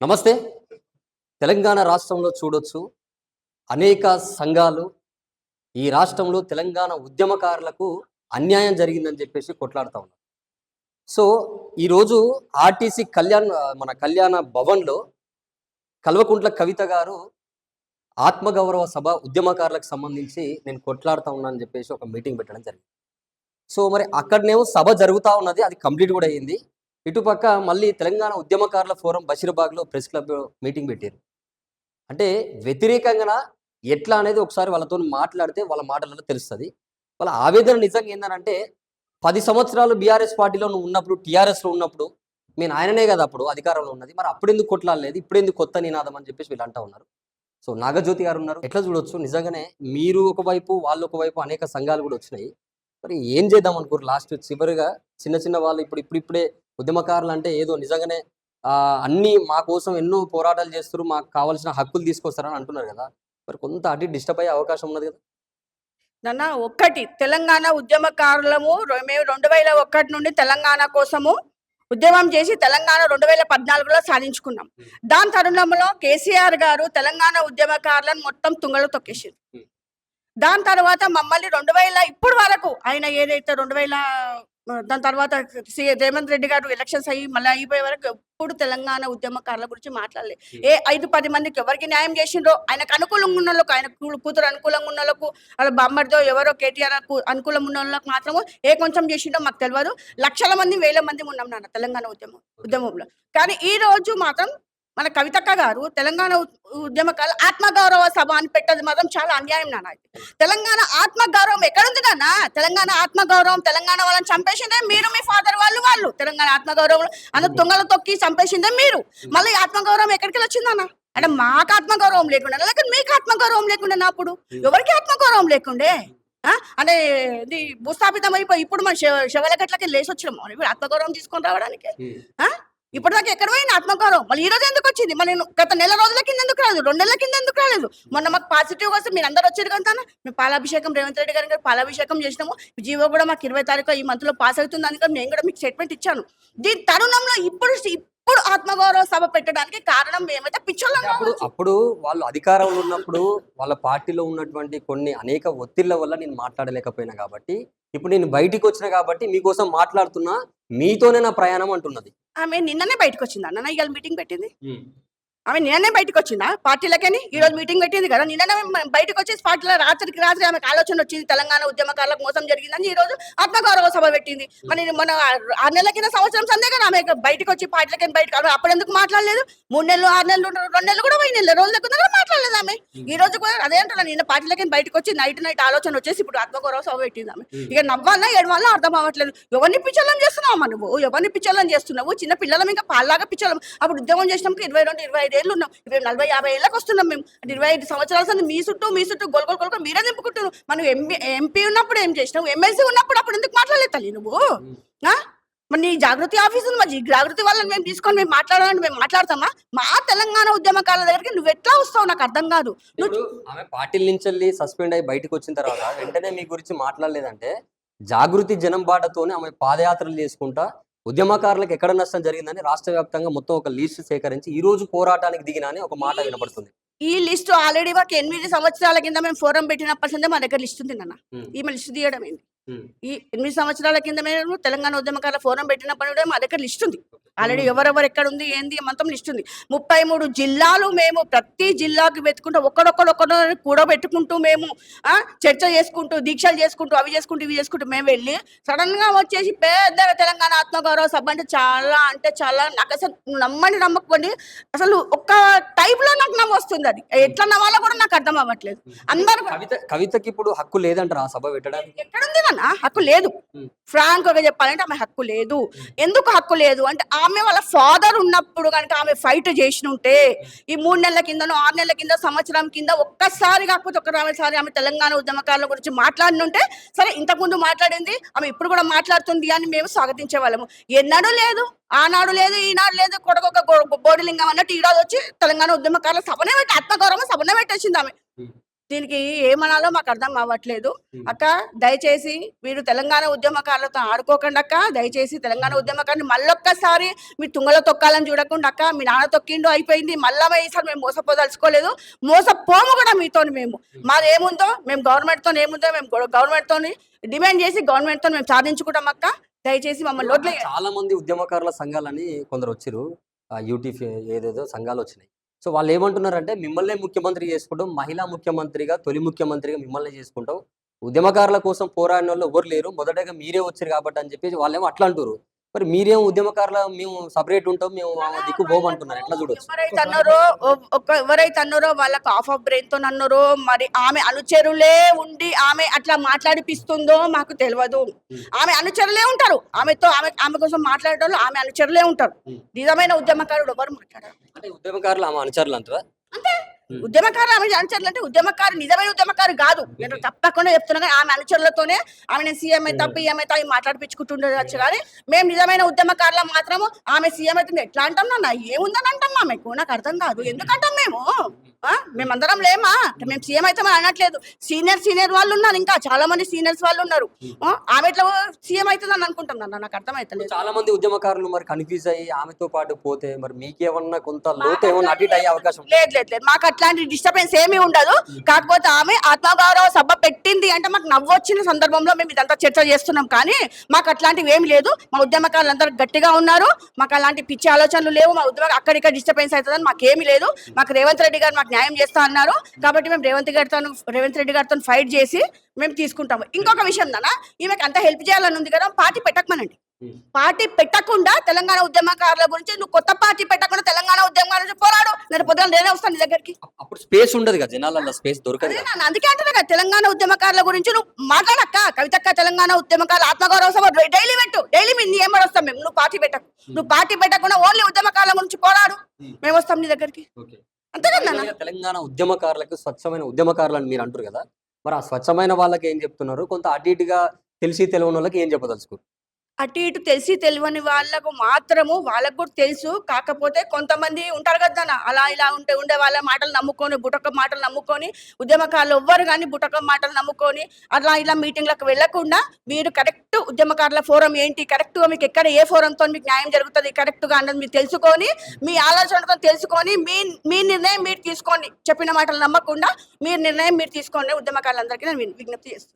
నమస్తే. తెలంగాణ రాష్ట్రంలో చూడొచ్చు అనేక సంఘాలు ఈ రాష్ట్రంలో తెలంగాణ ఉద్యమకారులకు అన్యాయం జరిగిందని చెప్పేసి కొట్లాడుతూ ఉన్నారు సో ఈరోజు ఆర్టీసీ కళ్యాణ్ మన కళ్యాణ భవన్లో కల్వకుంట్ల కవిత గారు ఆత్మగౌరవ సభ ఉద్యమకారులకు సంబంధించి నేను కొట్లాడుతూ ఉన్నా అని చెప్పేసి ఒక మీటింగ్ పెట్టడం జరిగింది. సో మరి అక్కడనేమో సభ జరుగుతూ ఉన్నది అది కంప్లీట్ కూడా అయ్యింది ఇటుపక్క మళ్ళీ తెలంగాణ ఉద్యమకారుల ఫోరం బషీర్బాగ్లో ప్రెస్ క్లబ్ మీటింగ్ పెట్టారు. అంటే వ్యతిరేకంగా ఎట్లా అనేది ఒకసారి వాళ్ళతో మాట్లాడితే వాళ్ళ మాటలలో తెలుస్తుంది. వాళ్ళ ఆవేదన నిజంగా ఏంటంటే పది సంవత్సరాలు బీఆర్ఎస్ పార్టీలో నువ్వు ఉన్నప్పుడు టీఆర్ఎస్లో ఉన్నప్పుడు నేను ఆయననే కదా అప్పుడు అధికారంలో ఉన్నది. మరి అప్పుడు ఎందుకు కొట్లాడలేదు? ఇప్పుడు ఎందుకు కొత్త నినాదం అని చెప్పేసి వీళ్ళు అంటా ఉన్నారు. సో నాగజ్యోతి గారు ఉన్నారు. ఎట్లా చూడొచ్చు? నిజంగానే మీరు ఒకవైపు వాళ్ళు ఒకవైపు అనేక సంఘాలు కూడా వచ్చినాయి. మరి ఏం చేద్దాం అనుకోరు? లాస్ట్ చివరిగా చిన్న చిన్న వాళ్ళు ఇప్పుడు ఇప్పుడు ఇప్పుడే ఉద్యమకారులు అంటే ఏదో నిజంగానే అన్ని మా కోసం ఎన్నో పోరాటాలు చేస్తారు మాకు కావాల్సిన హక్కులు తీసుకొస్తారని అంటున్నారు కదా. మరి కొంత అటు డిస్టర్బ్ అయ్యే అవకాశం ఉన్నది కదా. నాన్న ఒక్కటి తెలంగాణ ఉద్యమకారులము మేము రెండు వేల ఒకటి నుండి తెలంగాణ కోసము ఉద్యమం చేసి తెలంగాణ రెండు వేల పద్నాలుగులో సాధించుకున్నాం. దాని తరుణంలో కేసీఆర్ గారు తెలంగాణ ఉద్యమకారులను మొత్తం తుంగలో తొక్కేసారు. దాని తర్వాత మమ్మల్ని రెండు వేల ఇప్పుడు వరకు ఆయన ఏదైతే రెండు వేల దాని తర్వాత సి రేవంత్ రెడ్డి గారు ఎలక్షన్స్ అయ్యి మళ్ళీ అయిపోయే వరకు ఎప్పుడు తెలంగాణ ఉద్యమకారుల గురించి మాట్లాడలేదు. ఏ ఐదు పది మందికి ఎవరికి న్యాయం చేసిండ్రో ఆయనకు అనుకూలంగా ఉన్న వాళ్ళకు ఆయన కూతురు అనుకూలంగా ఉన్న వాళ్ళకు వాళ్ళ బామ్మడితో ఎవరో కేటీఆర్ అనుకూలంగా ఉన్న వాళ్ళకి మాత్రము ఏ కొంచెం చేసిండో మాకు తెలియదు. లక్షల మంది వేల మంది ఉన్నాం నాన్న తెలంగాణ ఉద్యమం ఉద్యమంలో. కానీ ఈ రోజు మాత్రం మన కవితక్క గారు తెలంగాణ ఉద్యమకాల ఆత్మగౌరవ సభ అని పెట్టదు మాత్రం చాలా అన్యాయం నాన్న. తెలంగాణ ఆత్మగౌరవం ఎక్కడుంది నాన్న? తెలంగాణ ఆత్మగౌరవం తెలంగాణ వాళ్ళని చంపేసిందే మీరు మీ ఫాదర్ వాళ్ళు వాళ్ళు. తెలంగాణ ఆత్మగౌరవం అందరు తుంగలు తొక్కి చంపేసిందే మీరు. మళ్ళీ ఆత్మగౌరవం ఎక్కడికి వచ్చిందన్న అంటే మాకు ఆత్మగౌరవం లేకుండా లేక మీకు ఆత్మగౌరవం లేకుండా అప్పుడు? ఎవరికి ఆత్మగౌరవం లేకుండే? అంటే ఇది భూస్థాపితం అయిపోయి ఇప్పుడు మన శవ శవల గట్లకి లేచి వచ్చినాము ఇప్పుడు ఆత్మగౌరవం తీసుకొని రావడానికి? ఇప్పటిదాకా ఎక్కడ పోయింది ఆత్మగౌరవం? మళ్ళీ ఈ రోజు ఎందుకు వచ్చింది? మళ్ళీ నేను గత నెల రోజుల కింద ఎందుకు రాలేదు? రెండు నెలల కింద ఎందుకు రాలేదు? మొన్న మాకు పాజిటివ్ వస్తే మీరు అందరు వచ్చారు కదా మేము పాలాభిషేకం రేవంత్ రెడ్డి గారికి పాలాభిషేకం చేసినాము. జీవో కూడా మాకు ఇరవై తారీఖు ఈ మంత్లో పాస్ అవుతుంది అందుకని నేను కూడా మీకు స్టేట్మెంట్ ఇచ్చాను. దీని తరుణంలో ఇప్పుడు ఇప్పుడు ఆత్మగౌరవ సభ పెట్టడానికి కారణం ఏమైతే పిచ్చోళ్ళం అప్పుడు అప్పుడు వాళ్ళు అధికారంలో ఉన్నప్పుడు వాళ్ళ పార్టీలో ఉన్నటువంటి కొన్ని అనేక ఒత్తిళ్ళ వల్ల నేను మాట్లాడలేకపోయినా కాబట్టి ఇప్పుడు నేను బయటికి వచ్చిన కాబట్టి మీకోసం మాట్లాడుతున్నా మీతోనే నా ప్రయాణం అంటున్నది. ఆమె నిన్ననే బయటకు వచ్చింది అన్న ఇవాళ మీటింగ్ పెట్టింది. ఆమె నిన్ననే బయటకు వచ్చిందా పార్టీలకని? ఈ రోజు మీటింగ్ పెట్టింది కదా నిన్ననే బయటకు వచ్చేసి పార్టీల రాత్రికి రాత్రి ఆమెకు ఆలోచన వచ్చింది. తెలంగాణ ఉద్యమకారులకు మోసం జరిగిందని ఈ రోజు ఆత్మగౌరవ సభ పెట్టింది. మరి మన ఆరు నెలల కింద సంవత్సరం సందే కదా ఆమె బయటకు వచ్చి పార్టీలకని బయటకు అప్పుడు ఎందుకు మాట్లాడలేదు? మూడు నెలలు ఆరు నెలలు రెండు నెలలు కూడా పోయి నెలలు రోజుల కింద కూడా మాట్లాడలేదు ఆమె. ఈ రోజు కూడా అదే అంటున్నా నిన్న పార్టీలకని బయటకు వచ్చి నైట్ నైట్ ఆలోచన వచ్చేసి ఇప్పుడు ఆత్మగౌరవ సభ పెట్టింది ఆమె. ఇక నవ్వాలా ఏడవాలా అర్థం అవ్వట్లేదు. ఎవరిని పిచ్చలం చేస్తున్నావు నువ్వు? ఎవరిని పిచ్చలం చేస్తున్నావు? చిన్న పిల్లలం ఇంకా పాల్లాగా పిచ్చలం అప్పుడు ఉద్యోగం చేసినప్పుడు ఇరవై రెండు ఇరవై ఏళ్ళు ఉన్నాం ఇప్పుడు నలభై యాభై ఏళ్ళకి వస్తున్నాం మేము. ఇరవై ఐదు సంవత్సరాల సంది మీ చుట్టూ మీ చుట్టూ గొల్ గొల్ గొల్ మీరే నింపుకుంటున్నావు మనం ఎంపీ ఎంపీ ఉన్నప్పుడు ఏం చేసినావు? ఎమ్మెల్సీ ఉన్నప్పుడు అప్పుడు ఎందుకు మాట్లాడలేదు తల్లి నువ్వు? మరి నీ జాగృతి ఆఫీస్ ఉంది మరి ఈ జాగృతి వాళ్ళని మేము తీసుకొని మేము మాట్లాడాలని మేము మాట్లాడతామా? మా తెలంగాణ ఉద్యమకాల దగ్గరికి నువ్వు ఎట్లా వస్తావు నాకు అర్థం కాదు. ఆమె పార్టీల నుంచి వెళ్ళి సస్పెండ్ అయ్యి బయటకు వచ్చిన తర్వాత వెంటనే మీ గురించి మాట్లాడలేదంటే జాగృతి జనం బాటతోనే ఆమె పాదయాత్రలు చేసుకుంటా ఉద్యమకారులకు ఎక్కడ నష్టం జరిగిందని రాష్ట్ర వ్యాప్తంగా మొత్తం ఒక లీస్ట్ సేకరించి ఈ రోజు పోరాటానికి దిగిన ఒక మాట వినపడుతుంది. ఈ లిస్ట్ ఆల్రెడీ ఒక ఎనిమిది సంవత్సరాల కింద మేము ఫోరం పెట్టినప్పటి సందే మా దగ్గర లిస్ట్ ఉంది నాన్న. ఈమె లిస్ట్ తీయడం ఉమ్. ఈ ఎనిమిది సంవత్సరాల కింద మేము తెలంగాణ ఉద్యమకాల ఫోరం పెట్టినప్పుడు కూడా మా దగ్గర లిస్ట్ ఉంది. ఆల్రెడీ ఎవరెవరు ఎక్కడ ఉంది ఏంది మొత్తం లిస్ట్ ఉంది. ముప్పై మూడు జిల్లాలు మేము ప్రతి జిల్లాకి వెతుకుంటూ ఒక్కడో కూడబెట్టుకుంటూ మేము ఆ, చర్చ చేసుకుంటూ దీక్షలు చేసుకుంటూ అవి చేసుకుంటూ ఇవి చేసుకుంటూ మేము వెళ్ళి సడన్గా వచ్చేసి పెద్దగా తెలంగాణ ఆత్మగౌరవ సభ అంటే చాలా అంటే చాలా నాకు అసలు నమ్మని నమ్మకండి. అసలు ఒక్క టైప్లో నాకు నవ్వు వస్తుంది. అది ఎట్లా నవ్వాలో కూడా నాకు అర్థం అవ్వట్లేదు. అందరు కవిత కవితకి ఇప్పుడు హక్కు లేదంటారా ఆ సభ పెట్టడానికి? ఎక్కడుంది నాన్న హక్కు లేదు. ఫ్రాంక్గా చెప్పాలంటే ఆమె హక్కు లేదు. ఎందుకు హక్కు లేదు? అంటే ఆమె వాళ్ళ ఫాదర్ ఉన్నప్పుడు కనుక ఆమె ఫైట్ చేసిన ఉంటే ఈ మూడు నెలల కిందనో ఆరు నెలల కింద సంవత్సరం కింద ఒక్కసారి కాకపోతే ఒక్కసారి ఆమె తెలంగాణ ఉద్యమకారుల గురించి మాట్లాడినుంటే సరే ఇంతకుముందు మాట్లాడింది ఆమె ఇప్పుడు కూడా మాట్లాడుతుంది అని మేము స్వాగతించే వాళ్ళము. ఎన్నడూ లేదు. ఆనాడు లేదు ఈనాడు లేదు కొడకొక బోడిలింగం అన్నట్టు ఈ రోజు వచ్చి తెలంగాణ ఉద్యమకారుల సభనే పెట్టి ఆత్మగౌరవం సభనే పెట్టేసింది ఆమె. దీనికి ఏమనాలో మాకు అర్థం అవ్వట్లేదు అక్క దయచేసి మీరు తెలంగాణ ఉద్యమకారులతో ఆడుకోకండి అక్క. దయచేసి తెలంగాణ ఉద్యమకారుని మళ్ళొక్కసారి మీరు తుంగలో తొక్కాలని చూడకుండా అక్క. మీ నాన్న తొక్కిండు అయిపోయింది. మళ్ళా ఈసారి మేము మోసపోదలుచుకోలేదు. మోసపోము కూడా మీతో మేము. మాది ఏముందో మేము గవర్నమెంట్తో ఏముందో మేము గవర్నమెంట్తో డిమాండ్ చేసి గవర్నమెంట్తో మేము సాధించుకుంటాం అక్క. దయచేసి మమ్మల్ని చాలా మంది ఉద్యమకారుల సంఘాలని కొందరు వచ్చారు యూటీఫ్ ఏదేదో సంఘాలు వచ్చినాయి. సో వాళ్ళు ఏమంటున్నారంటే మిమ్మల్ని ముఖ్యమంత్రి చేసుకుంటాం మహిళా ముఖ్యమంత్రిగా తొలి ముఖ్యమంత్రిగా మిమ్మల్ని చేసుకుంటాం. ఉద్యమకారుల కోసం పోరాడిన వాళ్ళు ఎవరు లేరు మొదటగా మీరే వచ్చారు కాబట్టి అని చెప్పేసి వాళ్ళేమో అట్లా అంటారు మరి మీరేం ఉద్యమకారుల మేము సపరేట్ ఉంటాం మేము దిక్కు పోమంటున్నారు. ఎట్లా చూడొచ్చు? ఎవరైతే అన్నారో ఒక ఎవరైతే అన్నారో వాళ్ళకు ఆఫ్ ఆఫ్ బ్రెయిన్తో అన్నారో మరి ఆమె అనుచరులే ఉండి ఆమె అట్లా మాట్లాడిపిస్తుందో మాకు తెలియదు ఆమె అనుచరులే ఉంటారు. ఆమెతో ఆమె ఆమె కోసం మాట్లాడేటోళ్ళు ఆమె అనుచరులే ఉంటారు. నిజమైన ఉద్యమకారుడు ఎవరు మాట్లాడారు? అంటే ఉద్యమకారులు ఆమె అనుచరులు అంటారా ఉద్యమకారు ఆమె అనుచరులు అంటే ఉద్యమకారు నిజమైన ఉద్యమకారు కాదు. నేను తప్పకుండా చెప్తున్నా కానీ ఆమె అనుచరులతోనే ఆమె నేను సీఎం అయితే పిఎం అయితే అవి మాట్లాడిపించుకుంటుండొచ్చు కానీ మేము నిజమైన ఉద్యమకారుల మాత్రము ఆమె సీఎం అయితే ఎట్లా అంటాం నాన్న? ఏముందని అంటాం ఆమెకు? నాకు అర్థం కాదు. ఎందుకంటాం మేము? మేమందరం లేమా? మేము సీఎం అయితే మనం అనట్లేదు. సీనియర్ సీనియర్ వాళ్ళు ఉన్నారు ఇంకా. చాలా మంది సీనియర్స్ వాళ్ళు ఉన్నారు? ఆమె ఎట్లా సీఎం అవుతుందని అనుకుంటాం నాన్న నాకు అర్థమైతలేదు. చాలా మంది ఉద్యమకారులు మరి కన్ఫ్యూజ్ అయ్యి ఆమెతో పాటు పోతే మరి మీకేమన్నా కొంత ఏమన్నా అటు ఇటు అయ్యే అవకాశం? లేదు లేదు లేదు. మాకు అట్లాంటి డిస్టర్బెన్స్ ఏమీ ఉండదు. కాకపోతే ఆమె ఆత్మగౌరవ సభ పెట్టింది అంటే మాకు నవ్వు వచ్చిన సందర్భంలో మేము ఇదంతా చర్చ చేస్తున్నాం. కానీ మాకు అట్లాంటివి ఏమి లేదు. మా ఉద్యమకారులు అందరూ గట్టిగా ఉన్నారు. మాకు అలాంటి పిచ్చి ఆలోచనలు లేవు. మా ఉద్యమ అక్కడిక్కడ డిస్టర్బెన్స్ అవుతుందని మాకు ఏమీ లేదు. మాకు రేవంత్ రెడ్డి గారు మాకు న్యాయం చేస్తా అన్నారు. కాబట్టి మేము రేవంత్ గారితో రేవంత్ రెడ్డి గారితో ఫైట్ చేసి మేము తీసుకుంటాము. ఇంకొక విషయం నాన్న ఈమెకి అంత హెల్ప్ చేయాలని ఉంది కదా పార్టీ పెట్టకమనండి. పార్టీ పెట్టకుండా తెలంగాణ ఉద్యమకారుల గురించి నువ్వు కొత్త పార్టీ పెట్టకుండా తెలంగాణ ఉద్యమకారుల గురించి పోరాడు. నేను పొద్దున నేనే వస్తాను నీ దగ్గరికి. అప్పుడు స్పేస్ ఉండదు కదా జనాలలో స్పేస్ దొరకదు అందుకే అంటున్నా కదా తెలంగాణ ఉద్యమకారుల గురించి నువ్వు మాట్లాడక్క కవితక్క తెలంగాణ ఉద్యమకారుల ఆత్మగౌరవ సభ డైలీ పెట్టు. డైలీ మీ నీ ఏమని వస్తాం మేము నువ్వు పార్టీ పెట్టకు. నువ్వు పార్టీ పెట్టకుండా ఓన్లీ ఉద్యమకారుల గురించి పోరాడు. మేము వస్తాం నీ దగ్గరికి. అంతే కదా తెలంగాణ ఉద్యమకారులకు స్వచ్ఛమైన ఉద్యమకారులు అని మీరు అంటారు కదా మరి ఆ స్వచ్ఛమైన వాళ్ళకి ఏం చెప్తున్నారు? కొంత అటు ఇటుగా తెలిసి తెలియని వాళ్ళకి ఏం చెప్పదలుచుకోరు అటు ఇటు తెలిసి తెలియని వాళ్ళకు మాత్రము వాళ్ళకు కూడా తెలుసు. కాకపోతే కొంతమంది ఉంటారు కదా అలా ఇలా ఉంటే ఉండే వాళ్ళ మాటలు నమ్ముకొని బుటక మాటలు నమ్ముకొని ఉద్యమకారులు ఎవ్వరు కానీ బుటక మాటలు నమ్ముకొని అలా ఇలా మీటింగ్లకు వెళ్ళకుండా మీరు కరెక్ట్ ఉద్యమకారుల ఫోరం ఏంటి? కరెక్ట్గా మీకు ఎక్కడ ఏ ఫోరంతో మీకు న్యాయం జరుగుతుంది? కరెక్ట్గా అన్నది మీరు తెలుసుకొని మీ ఆలోచనతో తెలుసుకొని మీ మీ నిర్ణయం మీరు తీసుకోండి. చెప్పిన మాటలు నమ్మకుండా మీ నిర్ణయం మీరు తీసుకోండి ఉద్యమకారులందరికీ నేను విజ్ఞప్తి చేస్తున్నాను